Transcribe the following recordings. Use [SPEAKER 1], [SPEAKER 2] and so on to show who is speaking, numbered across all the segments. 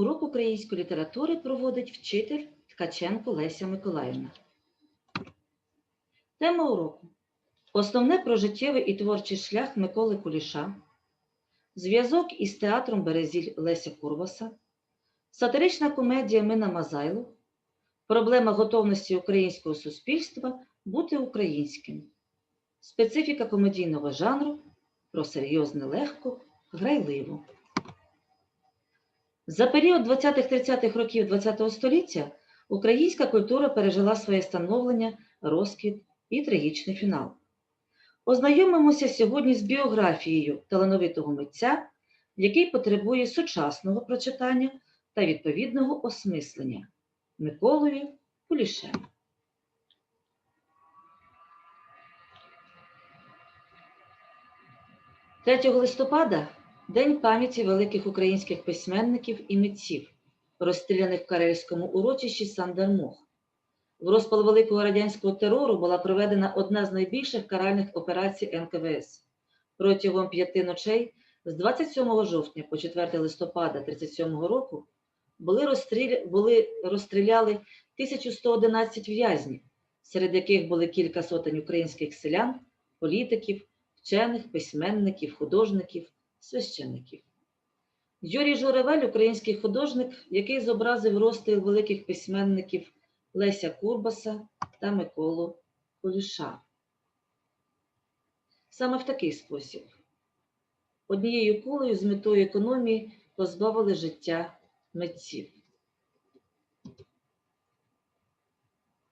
[SPEAKER 1] Урок української літератури проводить вчитель Ткаченко Леся Миколаївна. Тема уроку. Основне про життєвий і творчий шлях Миколи Куліша, зв'язок із театром Березіль Леся Курбаса, сатирична комедія Мина Мазайло, проблема готовності українського суспільства бути українським, специфіка комедійного жанру про серйозне легко, грайливо. За період 20-30-х років ХХ століття українська культура пережила своє становлення, розквіт і трагічний фінал. Ознайомимося сьогодні з біографією талановитого митця, який потребує сучасного прочитання та відповідного осмислення Миколою Кулішем. – 3 листопада День пам'яті великих українських письменників і митців, розстріляних в карельському урочищі Сандармох. В розпал великого радянського терору була проведена одна з найбільших каральних операцій НКВС. Протягом п'яти ночей з 27 жовтня по 4 листопада 1937 року були, розстріля... були розстріляли 1111 в'язнів, серед яких були кілька сотень українських селян, політиків, вчених, письменників, художників, священників. Юрій Журавель, український художник, який зобразив розстріл великих письменників Леся Курбаса та Миколу Куліша. Саме в такий спосіб. Однією кулею з метою економії позбавили життя митців.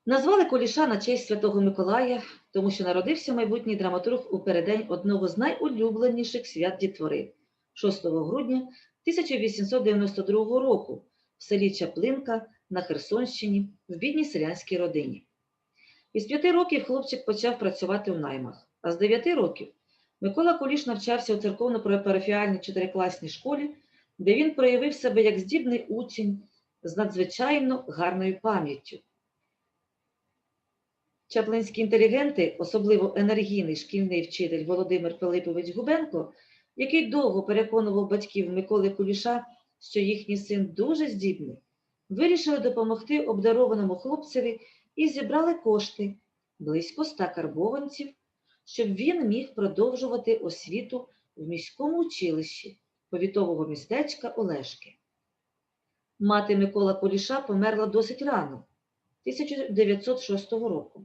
[SPEAKER 1] Назвали Куліша на честь Святого Миколая, тому що народився майбутній драматург у переддень одного з найулюбленіших свят дітвори 6 грудня 1892 року в селі Чаплинка на Херсонщині в бідній селянській родині. Із п'яти років хлопчик почав працювати в наймах, а з дев'яти років Микола Куліш навчався у церковно-парафіальній чотирикласній школі, де він проявив себе як здібний учень з надзвичайно гарною пам'яттю. Чаплинські інтелігенти, особливо енергійний шкільний вчитель Володимир Пилипович Губенко, який довго переконував батьків Миколи Куліша, що їхній син дуже здібний, вирішили допомогти обдарованому хлопцеві і зібрали кошти близько ста карбованців, щоб він міг продовжувати освіту в міському училищі повітового містечка Олешки. Мати Микола Куліша померла досить рано, 1906 року.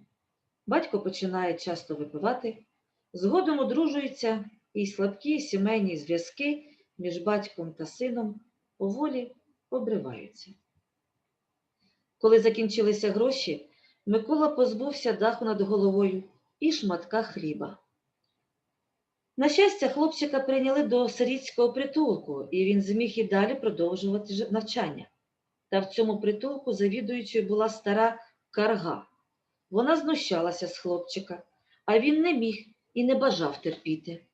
[SPEAKER 1] Батько починає часто випивати, згодом одружується, і слабкі сімейні зв'язки між батьком та сином поволі обриваються. Коли закінчилися гроші, Микола позбувся даху над головою і шматка хліба. На щастя, хлопчика прийняли до сирітського притулку, і він зміг і далі продовжувати навчання. Та в цьому притулку завідуючою була стара карга. Вона знущалася з хлопчика, а він не міг і не бажав терпіти.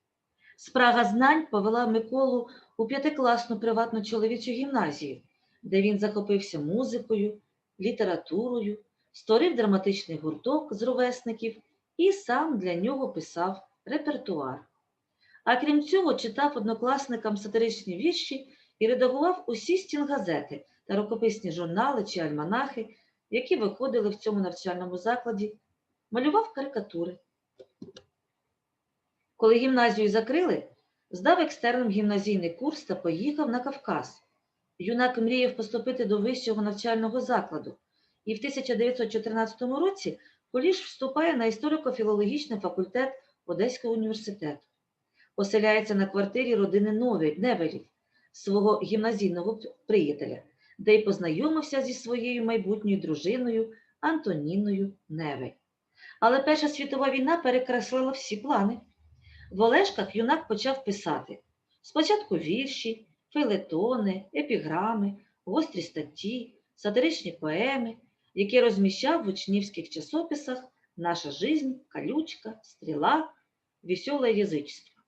[SPEAKER 1] Спрага знань повела Миколу у п'ятикласну приватну чоловічу гімназію, де він захопився музикою, літературою, створив драматичний гурток з ровесників і сам для нього писав репертуар. А крім цього, читав однокласникам сатиричні вірші і редагував усі стінгазети та рукописні журнали чи альманахи, які виходили в цьому навчальному закладі, малював карикатури. Коли гімназію закрили, здав екстерном гімназійний курс та поїхав на Кавказ. Юнак мріяв поступити до вищого навчального закладу, і в 1914 році Куліш вступає на історико-філологічний факультет Одеського університету. Поселяється на квартирі родини Невелів, свого гімназійного приятеля, де й познайомився зі своєю майбутньою дружиною Антоніною Невель. Але Перша світова війна перекреслила всі плани. В Олешках юнак почав писати спочатку вірші, фейлетони, епіграми, гострі статті, сатиричні поеми, які розміщав в учнівських часописах Наша жизнь, Калючка, Стріла, Веселе язичство.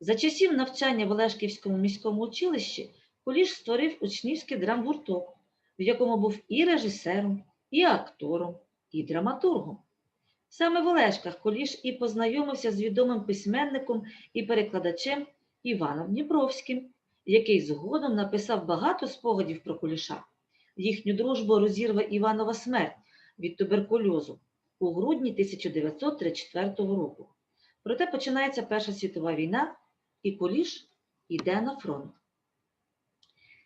[SPEAKER 1] За часів навчання в Олешківському міському училищі Куліш створив учнівський драмгурток, в якому був і режисером, і актором, і драматургом. Саме в Олешках Куліш і познайомився з відомим письменником і перекладачем Іваном Дніпровським, який згодом написав багато спогадів про Куліша. Їхню дружбу розірве Іванова смерть від туберкульозу у грудні 1934 року. Проте починається Перша світова війна, і Куліш йде на фронт.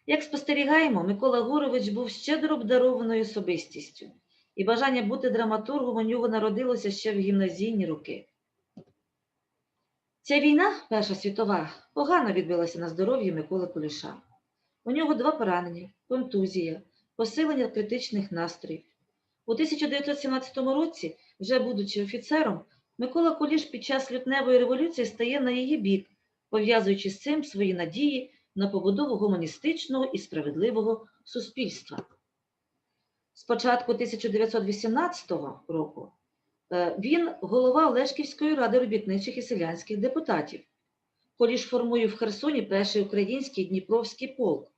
[SPEAKER 1] Як спостерігаємо, Микола Гурович був щедро обдарованою особистістю, і бажання бути драматургом у нього народилося ще в гімназійні роки. Ця війна, Перша світова, погано відбилася на здоров'ї Миколи Куліша. У нього два поранення, контузія, посилення критичних настроїв. У 1917 році, вже будучи офіцером, Микола Куліш під час лютневої революції стає на її бік, пов'язуючи з цим свої надії на побудову гуманістичного і справедливого суспільства. З початку 1918 року е, він голова Олешківської ради робітничих і селянських депутатів. Коліш формує в Херсоні перший український Дніпровський полк.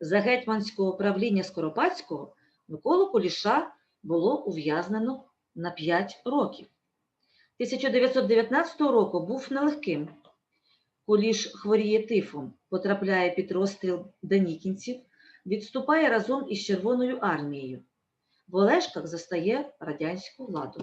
[SPEAKER 1] За гетьманського правління Скоропадського Миколу Куліша було ув'язнено на 5 років. 1919 року був нелегким. Куліш хворіє тифом, потрапляє під розстріл данікінців, відступає разом із Червоною армією. В Олешках застає радянську владу.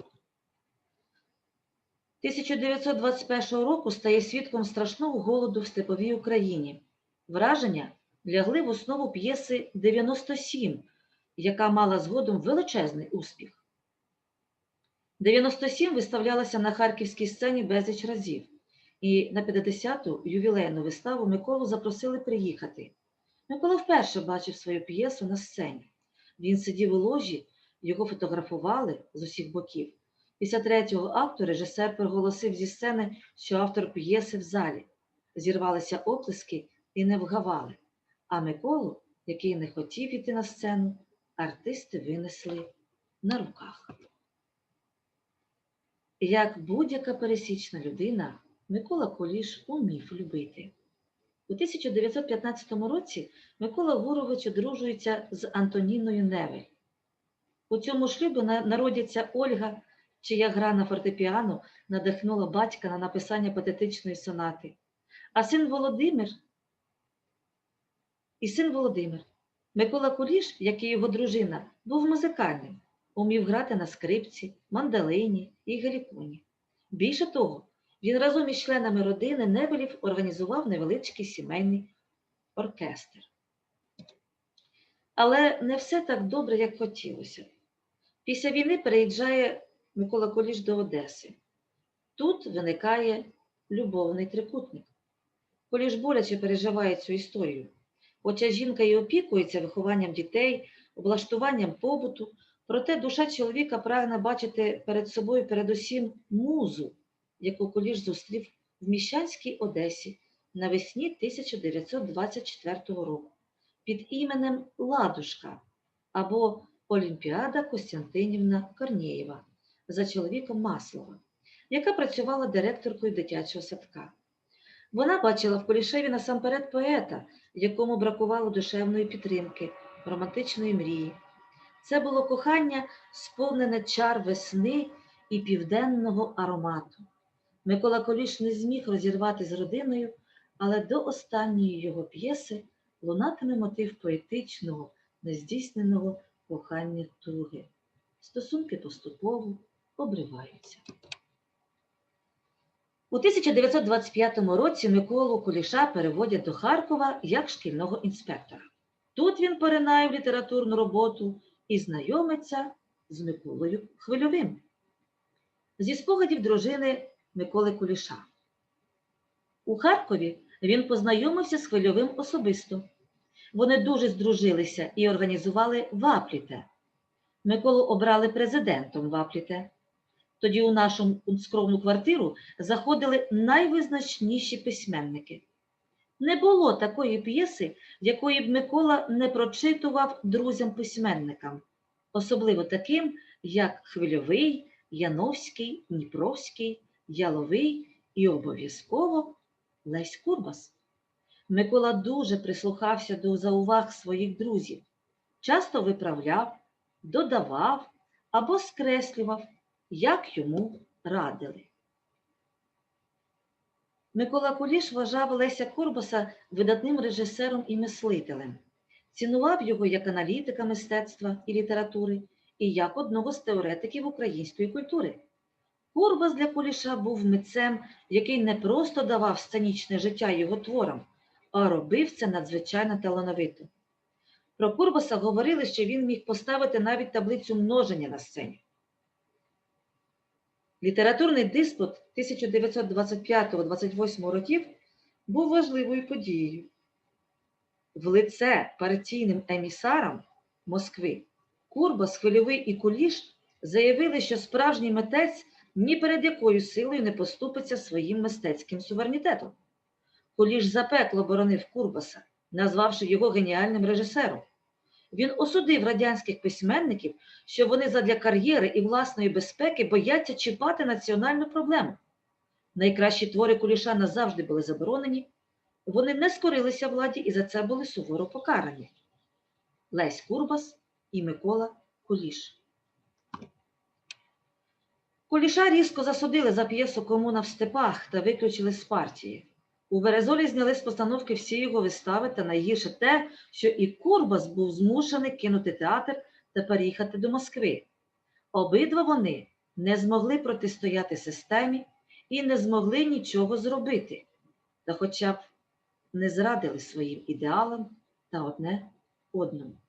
[SPEAKER 1] 1921 року стає свідком страшного голоду в степовій Україні. Враження лягли в основу п'єси 97, яка мала згодом величезний успіх. 97 виставлялася на харківській сцені безліч разів, і на 50-ту ювілейну виставу Миколу запросили приїхати. Микола вперше бачив свою п'єсу на сцені. Він сидів у ложі, його фотографували з усіх боків. Після третього акту режисер проголосив зі сцени, що автор п'єси в залі. Зірвалися оплески і не вгавали. А Миколу, який не хотів іти на сцену, артисти винесли на руках. Як будь-яка пересічна людина, Микола Куліш умів любити. У 1915 році Микола Гурович одружується з Антоніною Невель. У цьому шлюбі на- народяться Ольга, чия гра на фортепіано надихнула батька на написання патетичної сонати, а син Володимир і син Володимир. Микола Куліш, як і його дружина, був музикальним, умів грати на скрипці, мандалині і геліконі. Більше того, він разом із членами родини Невелів організував невеличкий сімейний оркестр. Але не все так добре, як хотілося. Після війни переїжджає Микола Куліш до Одеси. Тут виникає любовний трикутник. Куліш боляче переживає цю історію. Хоча жінка і опікується вихованням дітей, облаштуванням побуту, проте душа чоловіка прагне бачити перед собою передусім музу, яку Куліш зустрів в Міщанській Одесі навесні 1924 року під іменем Ладушка або Олімпіада Костянтинівна Корнєєва за чоловіком Маслова, яка працювала директоркою дитячого садка. Вона бачила в Кулішеві насамперед поета, якому бракувало душевної підтримки, романтичної мрії. Це було кохання, сповнене чар весни і південного аромату. Микола Куліш не зміг розірвати з родиною, але до останньої його п'єси лунатиме мотив поетичного, нездійсненого кохання туги. Стосунки поступово обриваються. У 1925 році Миколу Куліша переводять до Харкова як шкільного інспектора. Тут він поринає в літературну роботу і знайомиться з Миколою Хвильовим. Зі спогадів дружини Миколи Куліша. У Харкові він познайомився з Хвильовим особисто. Вони дуже здружилися і організували Вапліте. Миколу обрали президентом Вапліте. Тоді у нашу скромну квартиру заходили найвизначніші письменники. Не було такої п'єси, якої б Микола не прочитував друзям-письменникам, особливо таким, як Хвильовий, Яновський, Дніпровський, Яловий і обов'язково Лесь Курбас. Микола дуже прислухався до зауваг своїх друзів, часто виправляв, додавав або скреслював, як йому радили. Микола Куліш вважав Леся Курбаса видатним режисером і мислителем, цінував його як аналітика мистецтва і літератури і як одного з теоретиків української культури. Курбас для Куліша був митцем, який не просто давав сценічне життя його творам, а робив це надзвичайно талановито. Про Курбаса говорили, що він міг поставити навіть таблицю множення на сцені. Літературний диспут 1925-28 років був важливою подією. В лице партійним емісарам Москви Курбас, Хвильовий і Куліш заявили, що справжній митець ні перед якою силою не поступиться своїм мистецьким суверенітетом. Куліш запекло боронив Курбаса, назвавши його геніальним режисером. Він осудив радянських письменників, що вони задля кар'єри і власної безпеки бояться чіпати національну проблему. Найкращі твори Куліша назавжди були заборонені, вони не скорилися владі і за це були суворо покарані. Лесь Курбас і Микола Куліш. Куліша різко засудили за п'єсу Комуна в степах та виключили з партії. У Березолі зняли з постановки всі його вистави та найгірше те, що і Курбас був змушений кинути театр та переїхати до Москви. Обидва вони не змогли протистояти системі і не змогли нічого зробити, та хоча б не зрадили своїм ідеалам та одне одному. –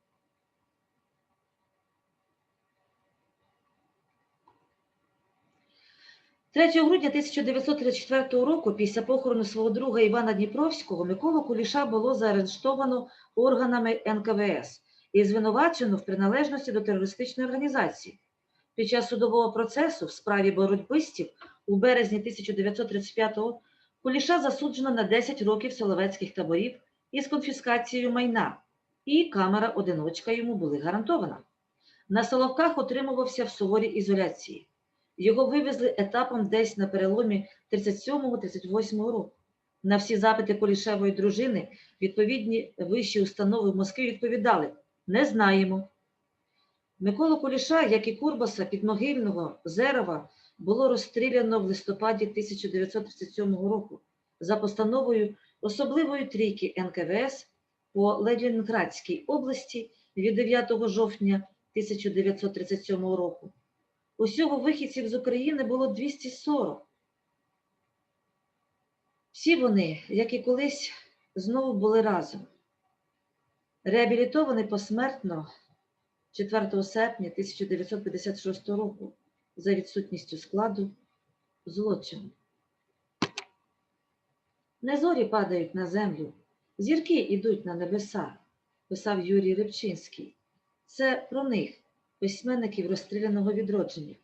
[SPEAKER 1] 3 грудня 1934 року, після похорону свого друга Івана Дніпровського, Миколу Куліша було заарештовано органами НКВС і звинувачено в приналежності до терористичної організації. Під час судового процесу в справі боротьбистів у березні 1935-го Куліша засуджено на 10 років соловецьких таборів із конфіскацією майна, і камера одиночка йому були гарантована. На Соловках отримувався в суворій ізоляції. Його вивезли етапом десь на переломі 37-38 року. На всі запити Кулішевої дружини відповідні вищі установи в Москві відповідали не знаємо. Миколу Куліша, як і Курбаса, підмогильного Зерова, було розстріляно в листопаді 1937 року за постановою особливої трійки НКВС по Ленінградській області від 9 жовтня 1937 року. Усього вихідців з України було 240. Всі вони, як і колись, знову були разом. Реабілітований посмертно 4 серпня 1956 року за відсутністю складу злочину. Не зорі падають на землю, зірки йдуть на небеса, писав Юрій Рибчинський. Це про них, письменників розстріляного відродження.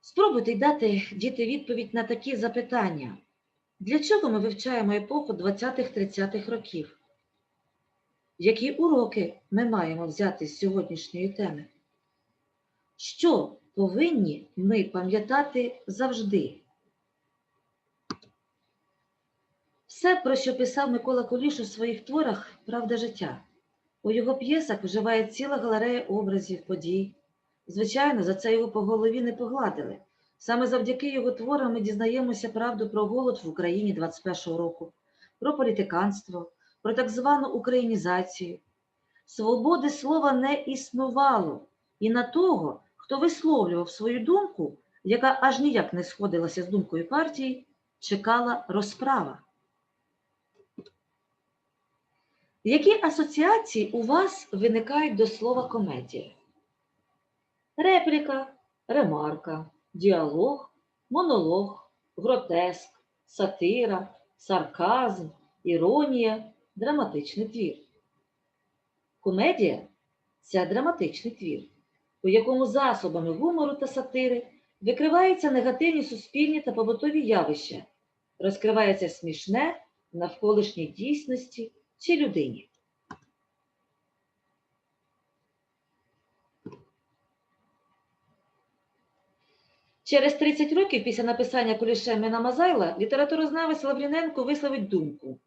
[SPEAKER 1] Спробуйте дати діти відповідь на такі запитання. Для чого ми вивчаємо епоху 20-30-х років? Які уроки ми маємо взяти з сьогоднішньої теми? Що повинні ми пам'ятати завжди? Все, про що писав Микола Куліш у своїх творах, правда життя. У його п'єсах вживає ціла галерея образів, подій. Звичайно, за це його по голові не погладили. Саме завдяки його творам ми дізнаємося правду про голод в Україні 21-го року, про політиканство, про так звану українізацію. Свободи слова не існувало, і на того, хто висловлював свою думку, яка аж ніяк не сходилася з думкою партії, чекала розправа. Які асоціації у вас виникають до слова комедія? Репліка, ремарка, діалог, монолог, гротеск, сатира, сарказм, іронія, драматичний твір. Комедія це драматичний твір, у якому засобами гумору та сатири викриваються негативні суспільні та побутові явища, розкривається смішне навколишній дійсності чи людині. Через 30 років після написання Куліше Мина Мазайла літературознавець Лавріненко висловить думку.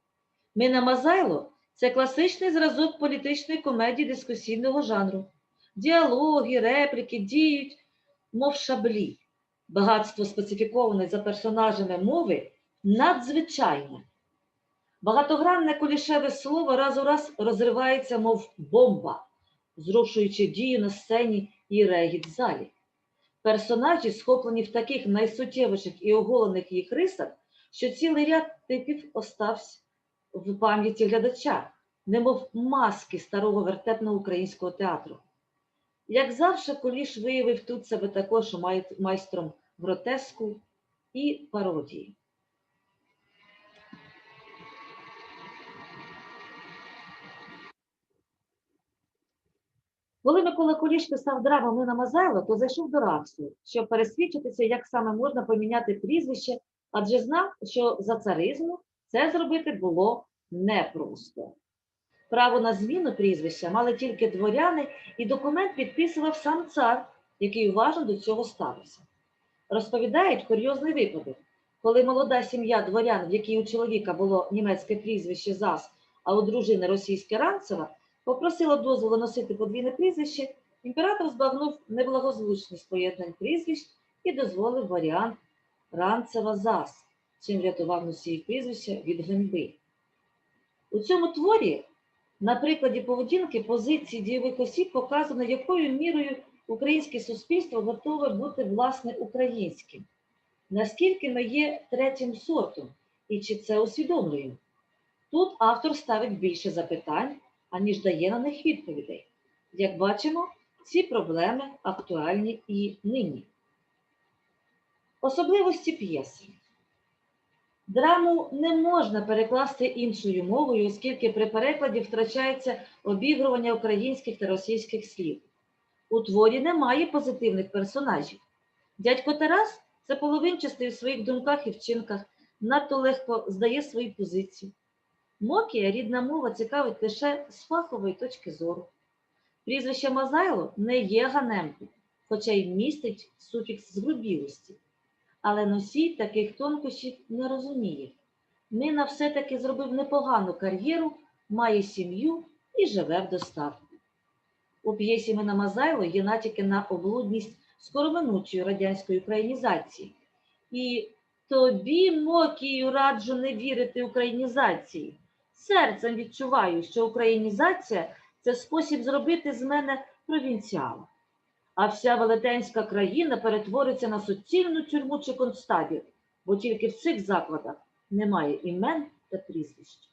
[SPEAKER 1] Мина Мазайло це класичний зразок політичної комедії дискусійного жанру. Діалоги, репліки діють, мов шаблі. Багатство специфікованої за персонажами мови надзвичайне. Багатогранне кулішеве слово раз у раз розривається, мов бомба, зрушуючи дію на сцені і регіт в залі. Персонажі схоплені в таких найсуттєвіших і оголених їх рисах, що цілий ряд типів остався в пам'яті глядача, немов маски старого вертепного українського театру. Як завжди, Куліш виявив тут себе також майстром гротеску і пародії. Коли Микола Куліш писав драму Мина Мазайло, то зайшов до Раксу, щоб пересвідчитися, як саме можна поміняти прізвище, адже знав, що за царизму це зробити було непросто. Право на зміну прізвища мали тільки дворяни, і документ підписував сам цар, який уважно до цього ставився. Розповідають курйозний випадок, коли молода сім'я дворян, в якій у чоловіка було німецьке прізвище ЗАС, а у дружини російське Ранцева, попросила дозволу носити подвійне прізвище, імператор збагнув неблагозвучність поєднань прізвищ і дозволив варіант Ранцева ЗАС, чим врятував носій прізвища від ганьби. У цьому творі на прикладі поведінки позиції дієвих осіб показано, якою мірою українське суспільство готове бути власне українським, наскільки ми є третім сортом і чи це усвідомлюємо. Тут автор ставить більше запитань, аніж дає на них відповідей. Як бачимо, ці проблеми актуальні і нині. Особливості п'єси. Драму не можна перекласти іншою мовою, оскільки при перекладі втрачається обігрування українських та російських слів. У творі немає позитивних персонажів. Дядько Тарас це половинчастий у своїх думках і вчинках, надто легко здає свої позиції. Мокія рідна мова цікавить лише з фахової точки зору. Прізвище Мазайло не є ганебним, хоча й містить суфікс згрубілості. Але носій таких тонкощів не розуміє. Мина все-таки зробив непогану кар'єру, має сім'ю і живе в достатку. У п'єсі Мина Мазайло є натяки на облудність скороминучої радянської українізації. І тобі, Мокію, раджу не вірити українізації. Серцем відчуваю, що українізація це спосіб зробити з мене провінціала. А вся велетенська країна перетвориться на суцільну тюрму чи концтабір, бо тільки в цих закладах немає імен та прізвищ.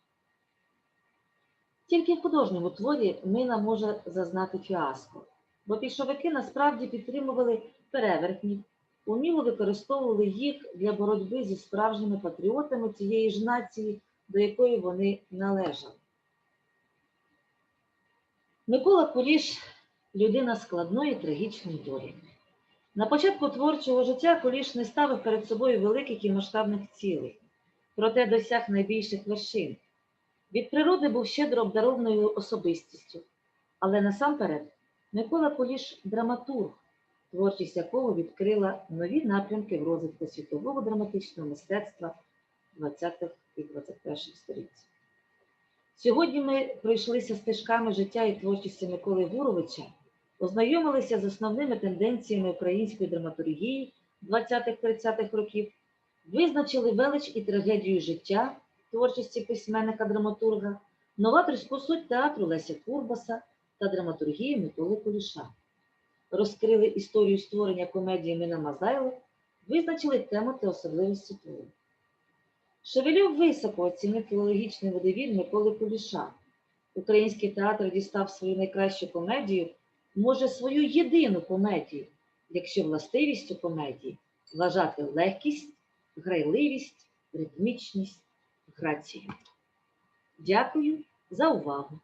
[SPEAKER 1] Тільки в художньому творі Мина може зазнати фіаско, бо більшовики насправді підтримували перевертнів, уміло використовували їх для боротьби зі справжніми патріотами цієї ж нації, до якої вони належали. Микола Куліш людина складної трагічної долі. На початку творчого життя Куліш не ставив перед собою великих і масштабних цілей, проте досяг найбільших вершин. Від природи був щедро обдарованою особистістю, але насамперед Микола Куліш драматург, творчість якого відкрила нові напрямки в розвитку світового драматичного мистецтва 20-х і 21-х століть. Сьогодні ми пройшлися стежками життя і творчості Миколи Гуровича, ознайомилися з основними тенденціями української драматургії 20-30-х років, визначили велич і трагедію життя творчості письменника-драматурга, новаторську суть театру Леся Курбаса та драматургії Миколи Куліша. Розкрили історію створення комедії Мина Мазайло, визначили тему та особливості твору. Шевельов високо оцінив філологічний водовіль Миколи Куліша. Український театр дістав свою найкращу комедію, може свою єдину комедію, якщо властивістю комедії вважати легкість, грайливість, ритмічність, грацію. Дякую за увагу!